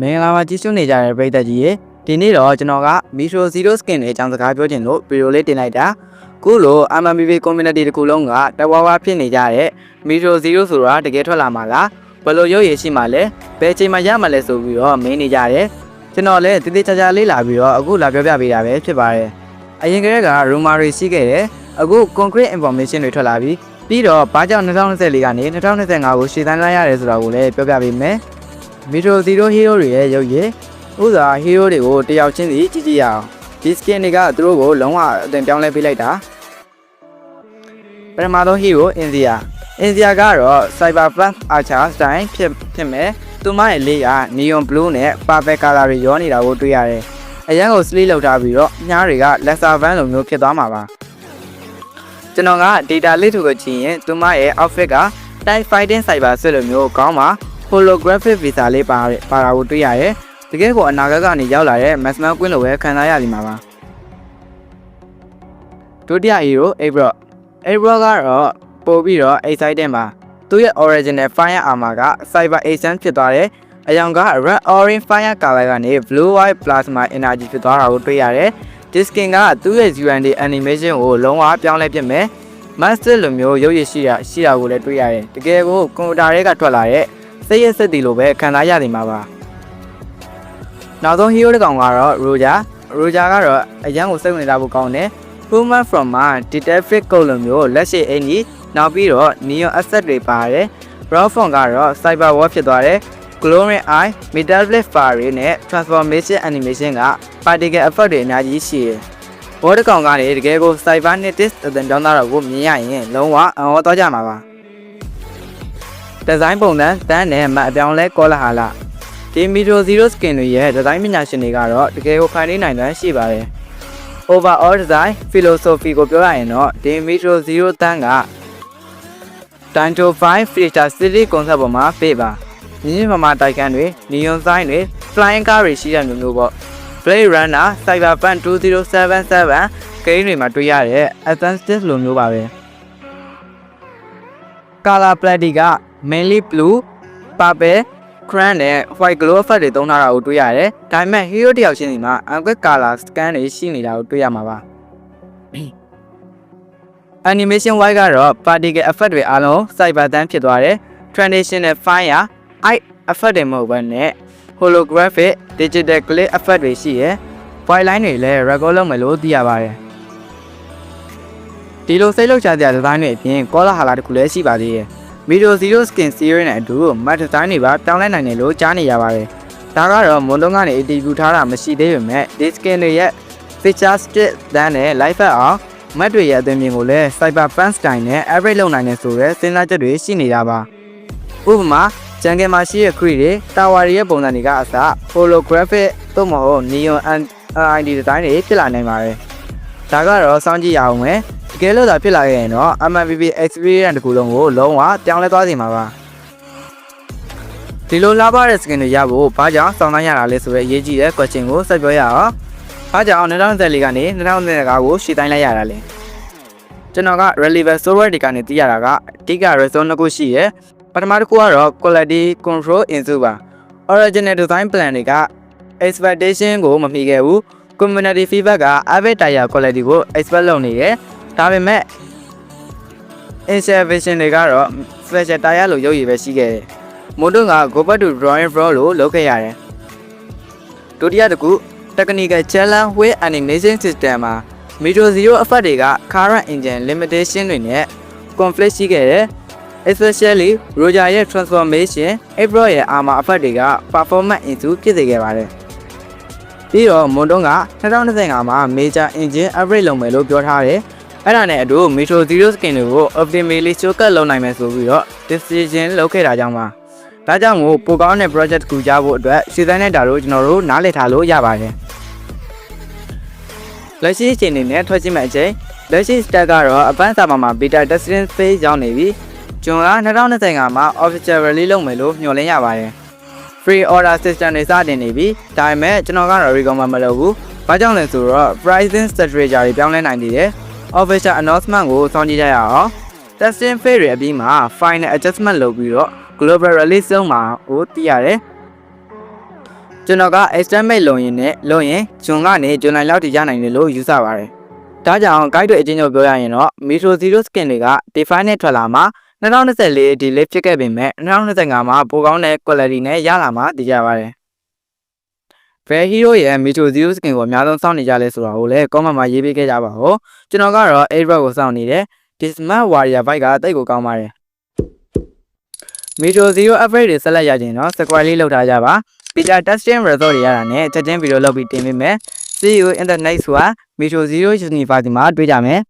မင်္ဂလာပါကြည့်ရှုနေကြတဲ့ပရိသတ်ကြီးရေဒီနေ့တော့ကျွန်တော်က Metro Zero Skin ရဲ့အကြောင်းစကားပြောချင်လို့ဗီဒီယိုလေးတင်လိုက်တာခုလို MMBB community တစ်ခုလုံးကတဝါဝါဖြစ်နေကြတဲ့ Metro Zero ဆိုတာတကယ်ထွက်လာမှာလားဘယ်လိုရုပ်ရည်ရှိမှလဲဘယ်ချိန်မှရမှလဲဆိုပြီးတော့မင်းနေကြတယ်ကျွန်တော်လည်းတည်တည်ချာချာလေးလာပြီးတော့အခုလာပြောပြပေးတာပဲဖြစ်ပါတယ်အရင်ကတည်းက rumor တွေရှိခဲ့တယ်အခု concrete information တွေထွက်လာပြီးပြီးတော့ဘာကြောင့်2024ကနေ2025ကိုရှေ့တန်းလိုက်ရတယ်ဆိုတာကိုလည်းပြောပြပေးမယ် မီထရိုဇီရိုဟီးရိုးတွေရဲ့ရုပ်ရည်ဥသာဟီးရိုးတွေကိုတယောက်ချင်းစီကြည့်ကြည့်ရအောင်ဒီ skin တွေကသူတို့ကိုလုံးဝအသွင်ပြောင်းလဲပေးလိုက်တာပထမဆုံးဟီးရိုးအင်ဒီယာအင်ဒီယာကတော့ Cyberpunk Archer style ဖြစ်ဖြစ်မဲ့သူမရဲ့လေးက neon blue နဲ့ purple color တွေရောနေတာကိုတွေ့ရတယ်အရန်ကို sleeve လောက်ထားပြီးတော့ညားတွေက lesser van လိုမျိုးဖြစ်သွားမှာပါကျွန်တော်က data လေးထုတ်ကိုကြည့်ရင်သူမရဲ့ outfit က type fighting cyber ဆွဲလိုမျိုးကောင်းမှာ holographic visa လေးပါပါတာကိုတွေ့ရတယ်။တကယ်ကိုအနာဂတ်ကနေရောက်လာတဲ့ maximum queen လိုပဲခံစားရလိမ့်မှာပါ။ဒုတိယ hero Abro Abro ကတော့ပို့ပြီးတော့ exciting ပါ။သူရဲ့ original fire armor က cyber agent ဖြစ်သွားတယ်။အယောင်က red orange fire color ကနေ blue white plasma energy ဖြစ်သွားတာကိုတွေ့ရတယ်။ Diskin ကသူ့ရဲ့ UND animation ကိုလုံးဝပြောင်းလဲပြစ်မယ်။ master လိုမျိုးရုပ်ရည်ရှိတာရှိတာကိုလည်းတွေ့ရတယ်။တကယ်ကိုကွန်ပျူတာတွေကထွက်လာတဲ့ စိတ်ရစက်တီလိုပဲခံစားရနေမှာပါနောက်ဆုံး hero တစ်ကောင်ကတော့ Roger Roger ကတော့အရန်ကိုစိတ်ဝင်စားဖို့ကောင်းတယ် Human from Mars Detective Code လိုမျိုးလက်ရှိအင်ကြီးနောက်ပြီးတော့ Neo Asset တွေပါတယ် Brownphone ကတော့ Cyber War ဖြစ်သွားတယ် Glowing Eye Metal Blade Fire နဲ့ Transformation Animation က Particle Effect တွေအများကြီးရှိတယ်ဘောတစ်ကောင်ကနေတကယ်ကို Cybernetics အသံကြောင်းသားတော့ကိုမြင်ရရင်လုံးဝအံ့ဩသွားကြမှာပါ ဒီဇိုင်းပုံစံတန်းနဲ့မအပြောင်းလဲကောလာဟာလာဒီ Metro Zero Skin တွေရဲ့ဒီဇိုင်းပညာရှင်တွေကတော့တကယ်ကိုခိုင်နေနိုင်တယ်ရှိပါတယ် Overall design philosophy ကိုပြောရရင်တော့ဒီ Metro Zero တန်းက Tanto 5 Feature City concept ပေါ်မှာပေးပါမြင်းမြမာတိုက်ခန်းတွေ neon sign တွေ flying car တွေရှိတဲ့မျိုးမျိုးပေါ့ Blade Runner Cyberpunk 2077 game တွေမှာတွေ့ရတဲ့ Advanced လိုမျိုးပါပဲ Color palette က mainly blue, purple, cran နဲ့ white glow effect တွေသုံးထားတာကိုတွေ့ရတယ်။ဒါပေမဲ့ hero တယောက်ချင်းစီမှာ unquick color scan တွေရှိနေတာကိုတွေ့ရမှာပါ။ animation wise ကတော့ particle effect တွေအားလုံး cyber တန်းဖြစ်သွားတယ်။ traditional fire, eye effect တွေမဟုတ်ဘဲနဲ့ holographic, digital glare effect တွေရှိရယ်။ white line တွေလည်း record လုပ်မယ်လို့သိရပါတယ်။ဒီလိုစိတ်လောက်ချစရာဒီဇိုင်းတွေအပြင်ကောလာဟာလာတစ်ခုလည်းရှိပါသေးတယ်။ Video Zero Skin Series နဲ့အတူ matte design တွေပါပြောင်းလဲနိုင်တယ်လို့ကြားနေရပါတယ်။ဒါကတော့မွန်တုံးကနေ ATV ထားတာမရှိသေးပေမဲ့ this skin တွေရဲ့ feature stick တန်းနဲ့ live ဖက်အောင် matte တွေရဲ့အသွင်မြင်ကိုလည်း cyberpunk style နဲ့ average လုပ်နိုင်တယ်ဆိုရဲစဉ်းစားချက်တွေရှိနေတာပါ။ဥပမာဂျန်ကယ်မှာရှိတဲ့ crate တွေ tower တွေရဲ့ပုံစံတွေကအစ holographic သို့မဟုတ် neon LED design တွေဖြစ်လာနိုင်ပါတယ်။ဒါကတော့စောင့်ကြည့်ရအောင်မယ်။တ ကယ်လို့သာဖြစ်လာခဲ့ရင်တော့ MMPP experience တစ်ခုလုံးကိုလုံးဝပြောင်းလဲသွားစေမှာပါဒီလိုလာပါတဲ့ skin တွေရဖို့ဘာကြောင့်စောင့်နှံ့ရတာလဲဆိုတဲ့အရေးကြီးတဲ့ question ကိုဆက်ပြောရအောင်ဘာကြောင့်2024ကနေ2025ကိုရှေ့တိုင်းလိုက်ရတာလဲကျွန်တော်က relevant software တွေကနေသိရတာကအဓိက result နှစ်ခုရှိရယ်ပထမတစ်ခုကတော့ quality control into ပါ original design plan တွေက expectation ကိုမမီခဲ့ဘူး community feedback က average tire quality ကို expect လုပ်နေတယ် ဒါပေမဲ့ insertion တွေကတော့ special tire လို့ရုပ်ရည်ပဲရှိခဲ့တယ်။မွန်တို့က go back to drawing floor လို့လုပ်ခဲ့ရတယ်။ဒုတိယတစ်ခု technical challenge with animation system မှာ Metro Zero effect တွေက current engine limitation တွေနဲ့ conflict ရှိခဲ့တယ်။ especially Roger ရဲ့ transformation, April ရဲ့ armor effect တွေက performance into ဖြစ်စေခဲ့ပါတယ်။ပြီးတော့မွန်တုံးက2025မှာ major engine upgrade လုပ်မယ်လို့ပြောထားတယ်။ အဲ့ဒါနဲ့အတူ Metro Zero Skin တွေကို optimally shortcut လုပ်နိုင်မယ်ဆိုပြီးတော့ decision လုပ်ခဲ့တာကြောင့်ပါ။ဒါကြောင့်မို့ပိုကောင်းတဲ့ project တစ်ခုကြားဖို့အတွက်ရှင်းတဲ့တာတို့ကျွန်တော်တို့နားလည်ထားလို့ရပါတယ်။လက်ရှိအချိန်နေနဲ့ထွက်ကြည့်မဲ့အချိန်လက်ရှိ stack ကတော့အပန်းစာမှာမှာ beta testing phase ရောက်နေပြီ။ကျွန်တော်က2025မှာ official release လုပ်မယ်လို့ညွှန်လင်းရပါတယ်။ free order system တွေစတင်နေပြီ။ဒါပေမဲ့ကျွန်တော်ကတော့ recommend မလုပ်ဘူး။ဘာကြောင့်လဲဆိုတော့ pricing strategy တွေပြောင်းလဲနိုင်နေတယ်။ official announcement ကိုစောင့်ကြည့်ကြရအောင်။ testing phase တွေအပြီးမှာ final adjustment လုပ်ပြီးတော့ global release ဆုံးမှာကိုသိရတယ်။ကျွန်တော်က estimate လုံရင်နဲ့လုံရင်ဂျွန်ကနေဂျွန်လလောက်ထိရနိုင်တယ်လို့ယူဆပါတယ်ဒါကြောင့် guide တွေအချင်းချင်းပြောရရင်တော့ Metro Zero Skin တွေက define နဲ့ထွက်လာမှာ2024ဒီလေးဖြစ်ခဲ့ပေမဲ့2025မှာပိုကောင်းတဲ့ quality နဲ့ရလာမှာသိကြပါတယ် Fair Hero ရဲ့ Metro Zero Skin ကိုအများဆုံးစောင့်နေကြလဲဆိုတာကိုလည်း comment မှာရေးပေးခဲ့ကြပါဦးကျွန်တော်ကတော့ Airbag ကိုစောင့်နေတယ် Dismat Warrior Bike ကတိတ်ကိုကောင်းပါတယ် Metro Zero upgrade တွေဆက်လက်ရခြင်းတော့ square လေးလောက်ထားကြပါ Peter testing result တွေရတာနဲ့ချက်ချင်းဗီဒီယိုလုပ်ပြီးတင်ပေးမယ် See you in the next one Metro Zero University မှာတွေ့ကြမယ်